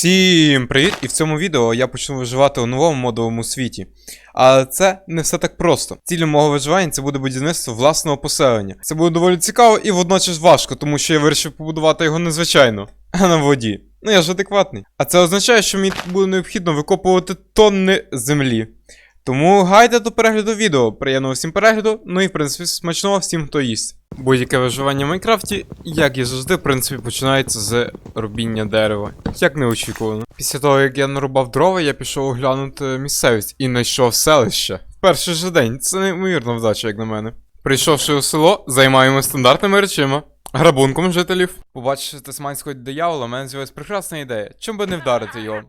Всім привіт! І в цьому відео я почну виживати у новому модовому світі. Але це не все так просто. Ціллю мого виживання це буде будівництво власного поселення. Це буде доволі цікаво і водночас важко, тому що я вирішив побудувати його незвичайно, а на воді. Ну я ж адекватний. А це означає, що мені буде необхідно викопувати тонни землі. Тому гайде до перегляду відео. Приємного всім перегляду, ну і в принципі смачного всім, хто їсть. Будь-яке виживання в Майнкрафті, як і завжди, в принципі, починається з рубіння дерева. Як неочікувано. Після того, як я нарубав дрова, я пішов оглянути місцевість і знайшов селище. В перший же день. Це неймовірна вдача, як на мене. Прийшовши у село, займаємо стандартними речима. Грабунком жителів. Побачивши тасманського диявола, мене з'явилась прекрасна ідея. Чим би не вдарити його?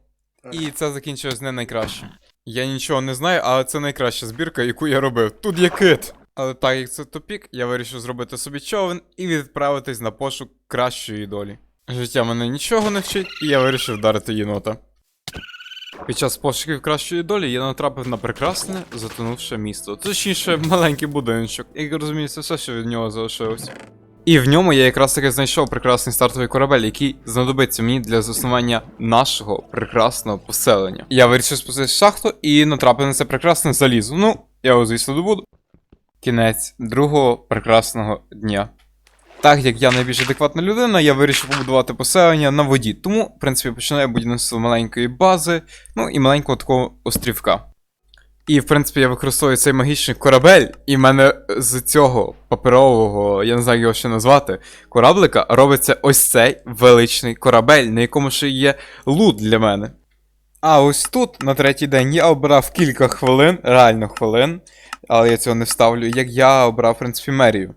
І це закінчилось не найкраще. Я нічого не знаю, але це найкраща збірка, яку я робив. Тут є кит. Але так як це тупік, я вирішив зробити собі човен і відправитись на пошук кращої долі. Життя мене нічого не вчить, і я вирішив вдарити єнота. Під час пошуків кращої долі я натрапив на прекрасне, затонувше місто. Точніше, маленький будиночок. Розумію, це все, що від нього залишилось. І в ньому я якраз таки знайшов прекрасний стартовий корабель, який знадобиться мені для заснування нашого прекрасного поселення. Я вирішив спуститися шахту і натрапив на це прекрасне залізо. Ну, я його, звісно, добуду. Кінець другого прекрасного дня. Так як я найбільш адекватна людина, я вирішив побудувати поселення на воді. Тому, в принципі, починаю будівництво маленької бази, ну і маленького такого острівка. І, в принципі, я використовую цей магічний корабель, і в мене з цього паперового, я не знаю його ще назвати, кораблика робиться ось цей величний корабель, на якому ще є лут для мене. А ось тут, на третій день, я обрав кілька хвилин, реально хвилин, але я цього не вставлю, як я обрав, в принципі, мерію.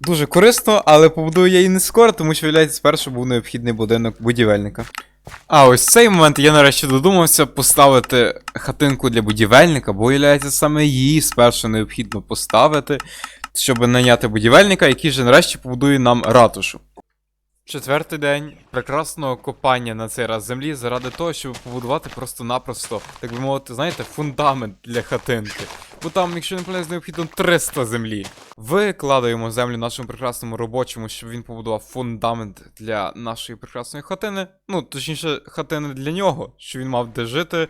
Дуже корисно, але побудую я її не скоро, тому що, виявляється, спершу був необхідний будинок будівельника. А ось в цей момент я нарешті додумався поставити хатинку для будівельника, бо являється саме її спершу необхідно поставити, щоб наняти будівельника, який же нарешті побудує нам ратушу. Четвертий день прекрасного копання на цей раз землі заради того, щоб побудувати просто-напросто, так би мовити, знаєте, фундамент для хатинки. Бо там, якщо не помиляюсь, необхідно 300 землі. Викладаємо землю нашому прекрасному робочому, щоб він побудував фундамент для нашої прекрасної хатини. Ну, точніше, хатини для нього, щоб він мав де жити.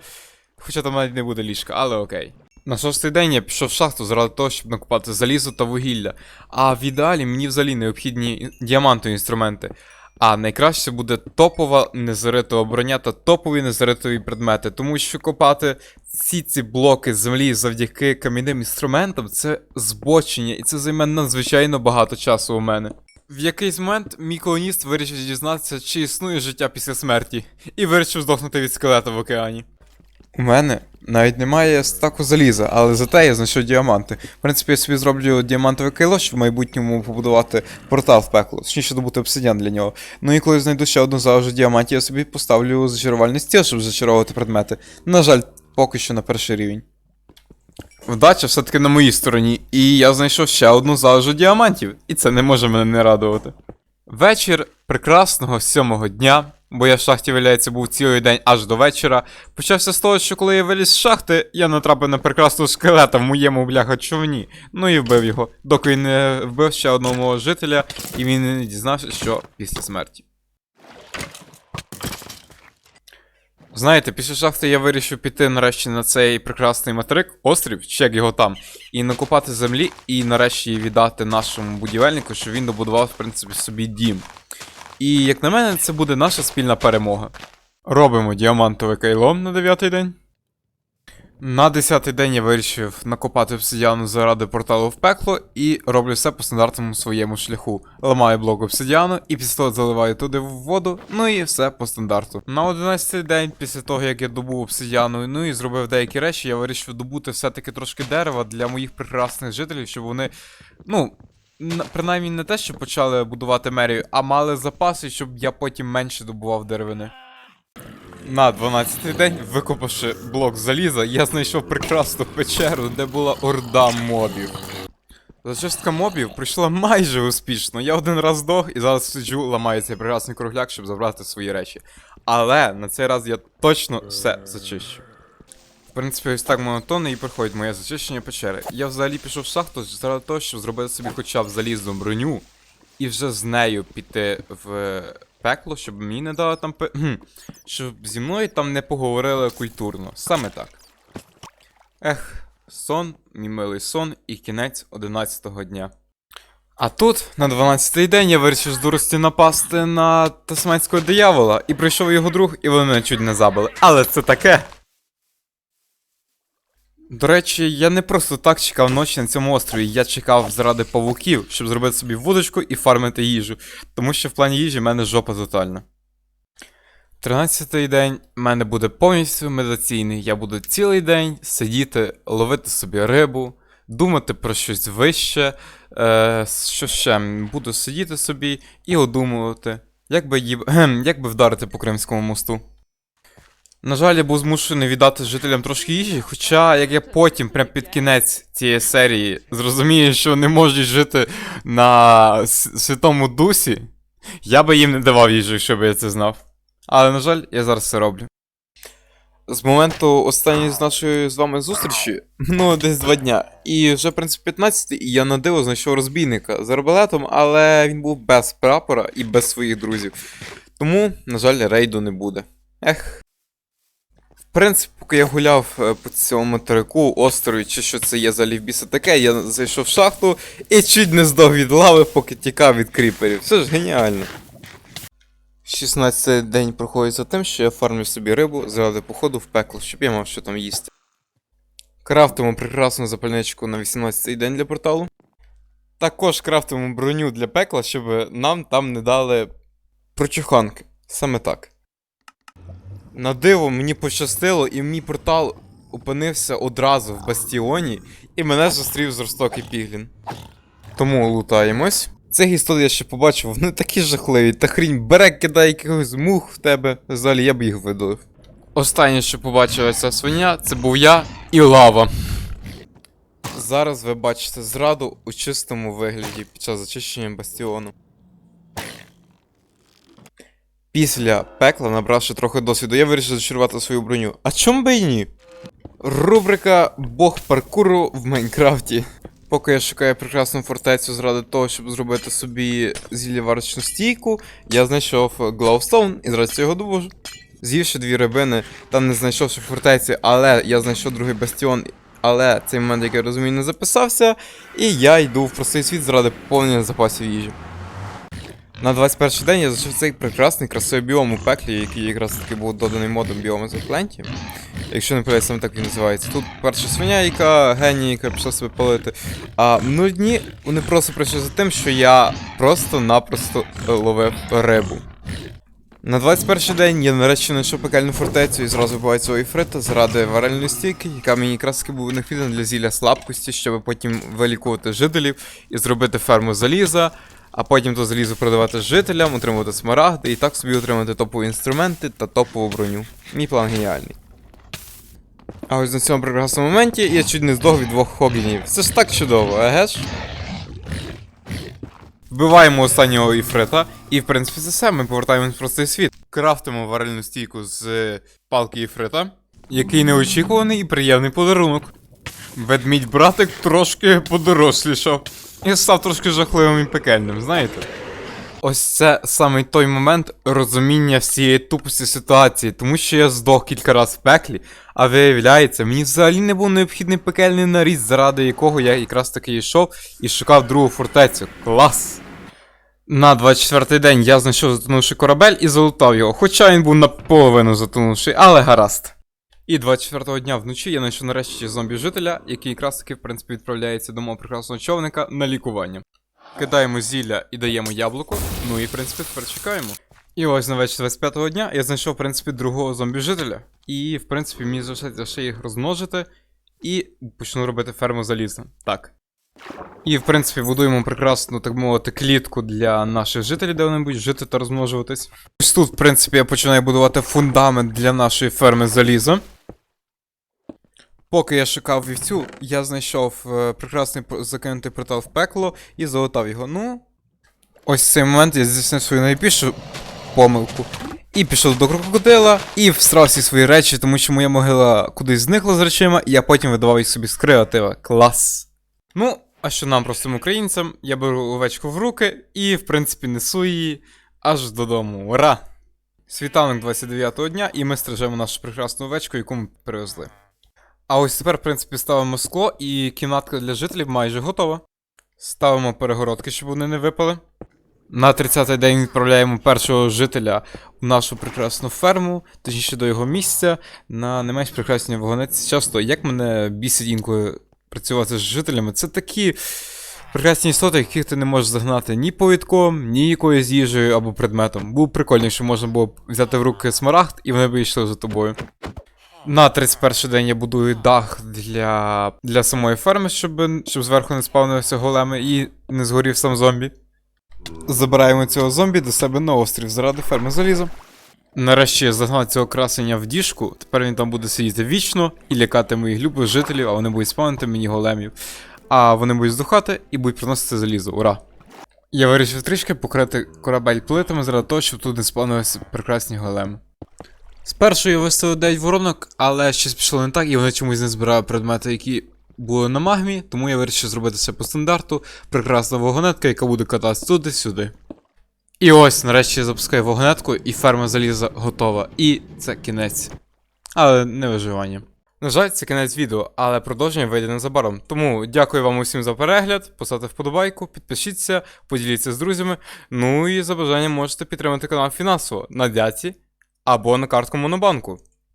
Хоча там навіть не буде ліжка, але окей. На шостий день я пішов в шахту заради того, щоб накопати залізо та вугілля. А в ідеалі мені взагалі необхідні діамантові інструменти. А найкраще буде топова незаритова броня та топові незаритові предмети, тому що копати всі ці блоки землі завдяки кам'яним інструментам це збочення, і це займе надзвичайно багато часу у мене. В якийсь момент мій колоніст вирішив дізнатися, чи існує життя після смерті, і вирішив здохнути від скелета в океані. У мене навіть немає стаку заліза, але зате я знайшов діаманти. В принципі, я собі зроблю діамантове кайло, щоб в майбутньому побудувати портал в пекло, точніше добути обсидіан для нього. Ну і коли знайду ще одну залежу діамантів, я собі поставлю зачарувальний стіл, щоб зачаровувати предмети. На жаль, поки що на перший рівень. Вдача все-таки на моїй стороні, і я знайшов ще одну залежу діамантів, і це не може мене не радувати. Вечір прекрасного сьомого дня, бо я в шахті, виявляється, був цілий день аж до вечора. Почався з того, що коли я виліз з шахти, я натрапив на прекрасного скелета в моєму бляха човні. Ну і вбив його, доки він не вбив ще одного жителя, і він не дізнався, що після смерті. Знаєте, після шахти я вирішив піти нарешті на цей прекрасний материк, острів, чи як його там, і накопати землі, і нарешті її віддати нашому будівельнику, щоб він добудував, в принципі, собі дім. І як на мене, це буде наша спільна перемога. Робимо діамантове кайло на дев'ятий день. На десятий день я вирішив накопати обсидіану заради порталу в пекло і роблю все по стандартному своєму шляху. Ламаю блок обсидіану і після того заливаю туди в воду, ну і все по стандарту. На 11 день, після того як я добув обсидіану, ну і зробив деякі речі, я вирішив добути все-таки трошки дерева для моїх прекрасних жителів, щоб вони, ну. Принаймні не те, що почали будувати мерію, а мали запаси, щоб я потім менше добував деревини. На 12-й день, викопавши блок заліза, я знайшов прекрасну печеру, де була орда мобів. Зачистка мобів пройшла майже успішно. Я один раз здох і зараз сиджу, ламаю цей прекрасний кругляк, щоб забрати свої речі. Але на цей раз я точно все зачищу. В принципі, ось так монотонно і проходить моє зачищення печери. Я взагалі пішов в шахту заради того, щоб зробити собі хоча б залізну броню, і вже з нею піти в пекло, щоб мені не дали там кхм, щоб зі мною там не поговорили культурно. Саме так. Ех, сон, мій милий сон і кінець 11-го дня. А тут, на 12-й день, я вирішив з дурості напасти на тасманського диявола, і прийшов його друг, і вони мене чуть не забили. Але це таке. До речі, я не просто так чекав ночі на цьому острові, я чекав заради павуків, щоб зробити собі вудочку і фармити їжу, тому що в плані їжі в мене жопа тотальна. 13-й день в мене буде повністю медитаційний. Я буду цілий день сидіти, ловити собі рибу, думати про щось вище. Е, що ще? Буду сидіти собі і одумувати, як би, їб... як би вдарити по Кримському мосту. На жаль, я був змушений віддати жителям трошки їжі, хоча як я потім, прям під кінець цієї серії, зрозумію, що не можуть жити на святому дусі, я би їм не давав їжу, якщо б я це знав. Але, на жаль, я зараз це роблю. З моменту останньої з нашої з вами зустрічі, ну, десь два дня. І вже, в принципі, 15 і я на диво знайшов розбійника з арбалетом, але він був без прапора і без своїх друзів. Тому, на жаль, рейду не буде. Ех. В принципі, поки я гуляв е, по цьому материку, острові, чи що це є за лівбіса таке, я зайшов в шахту і чуть не здох від лави, поки тікав від кріперів. Все ж геніально. 16-й день проходить за тим, що я фармлю собі рибу заради походу в пекло, щоб я мав що там їсти. Крафтимо прекрасну запальничку на 18-й день для порталу. Також крафтимо броню для пекла, щоб нам там не дали прочуханки. Саме так. На диво мені пощастило, і мій портал опинився одразу в бастіоні, і мене зустрів жорстокий піглін. Тому лутаємось. Цих істот я ще побачив, вони такі жахливі, та хрінь бере, кидає якихось мух в тебе. Взагалі я б їх видалив. Останнє, що побачила ця свиня, це був я і лава. Зараз ви бачите зраду у чистому вигляді під час зачищення бастіону. Після пекла, набравши трохи досвіду, я вирішив зачарувати свою броню. А чому би і ні? Рубрика Бог паркуру в Майнкрафті. Поки я шукаю прекрасну фортецю заради того, щоб зробити собі зіллєварочну стійку, я знайшов Глоустоун і зараз його довожу. З'ївши дві рибини, та не знайшовши фортеці, але я знайшов другий бастіон, але цей момент, як я розумію, не записався, і я йду в простий світ заради поповнення запасів їжі. На 21 день я зайшов цей прекрасний красивий біом у пеклі, який якраз таки був доданий модом біому з Пленті. Якщо не помиляюсь, саме так він називається. Тут перша свиня, яка геній, яка пішла себе палити. А ну дні вони просто прийшли за тим, що я просто-напросто е, ловив рибу. На 21 день я нарешті знайшов пекельну фортецю і зразу вбиваю цього іфрита заради варельної стійки, яка мені якраз таки був необхідна для зілля слабкості, щоб потім вилікувати жителів і зробити ферму заліза, а потім то залізо продавати жителям, отримувати смарагди і так собі отримати топові інструменти та топову броню. Мій план геніальний. А ось на цьому прекрасному моменті я чуть не здох від двох хоглінів. Це ж так чудово, еге ж? Вбиваємо останнього іфрита, і в принципі це все, ми повертаємось в простий світ. Крафтимо варельну стійку з е, палки іфрита, який неочікуваний і приємний подарунок. Ведмідь братик трошки подорослішав. І став трошки жахливим і пекельним, знаєте? Ось це саме той момент розуміння всієї тупості ситуації, тому що я здох кілька разів в пеклі, а виявляється, мені взагалі не був необхідний пекельний наріз, заради якого я якраз таки йшов і шукав другу фортецю. Клас! На 24-й день я знайшов затонувший корабель і залутав його, хоча він був наполовину затонувший, але гаразд. І 24-го дня вночі я знайшов нарешті зомбі-жителя, який якраз таки, в принципі, відправляється до мого прекрасного човника на лікування. Кидаємо зілля і даємо яблуко, ну і в принципі тепер чекаємо. І ось на вечір 25-го дня я знайшов, в принципі, другого зомбі-жителя. І, в принципі, мені залишається ще їх розмножити і почну робити ферму заліза. Так. І, в принципі, будуємо прекрасну, так мовити, клітку для наших жителів, де вони будуть жити та розмножуватись. Ось тут, в принципі, я починаю будувати фундамент для нашої ферми заліза. Поки я шукав вівцю, я знайшов е, прекрасний закинутий портал в пекло і залутав його. Ну. Ось цей момент я здійснив свою найбільшу помилку. І пішов до крокодила, і всрав всі свої речі, тому що моя могила кудись зникла з речима, і я потім видавав їх собі з креатива. Клас. Ну, а що нам, простим українцям, я беру овечку в руки і, в принципі, несу її аж додому. Ура! Світанок 29-го дня, і ми стрижемо нашу прекрасну овечку, яку ми привезли. А ось тепер, в принципі, ставимо скло, і кімнатка для жителів майже готова. Ставимо перегородки, щоб вони не випали. На 30-й день відправляємо першого жителя у нашу прекрасну ферму, точніше до його місця, на не менш прекрасні вагонець. Часто, як мене бісить інколи працювати з жителями, це такі прекрасні істоти, яких ти не можеш загнати ні повідком, ні якоюсь їжею або предметом. Було б прикольно, що можна було б взяти в руки смарагд, і вони б йшли за тобою. На 31 день я будую дах для, для самої ферми, щоб, щоб зверху не спавнилися големи і не згорів сам зомбі. Забираємо цього зомбі до себе на острів заради ферми заліза. Нарешті я загнав цього красення в діжку, тепер він там буде сидіти вічно і лякати моїх любих жителів, а вони будуть спавнити мені големів. А вони будуть здухати і будуть приносити залізо. Ура! Я вирішив трішки покрити корабель плитами заради того, щоб тут не спавнилися прекрасні големи. Спершу я виставив 9 воронок, але щось пішло не так, і вони чомусь не збирали предмети, які були на магмі, тому я вирішив зробити все по стандарту. Прекрасна вагонетка, яка буде кататися туди-сюди. І ось, нарешті я запускаю вагонетку, і ферма заліза готова. І це кінець. Але не виживання. На жаль, це кінець відео, але продовження вийде незабаром. Тому дякую вам усім за перегляд, поставте вподобайку, підпишіться, поділіться з друзями. Ну і за бажанням можете підтримати канал фінансово на дяці або на картку Монобанку.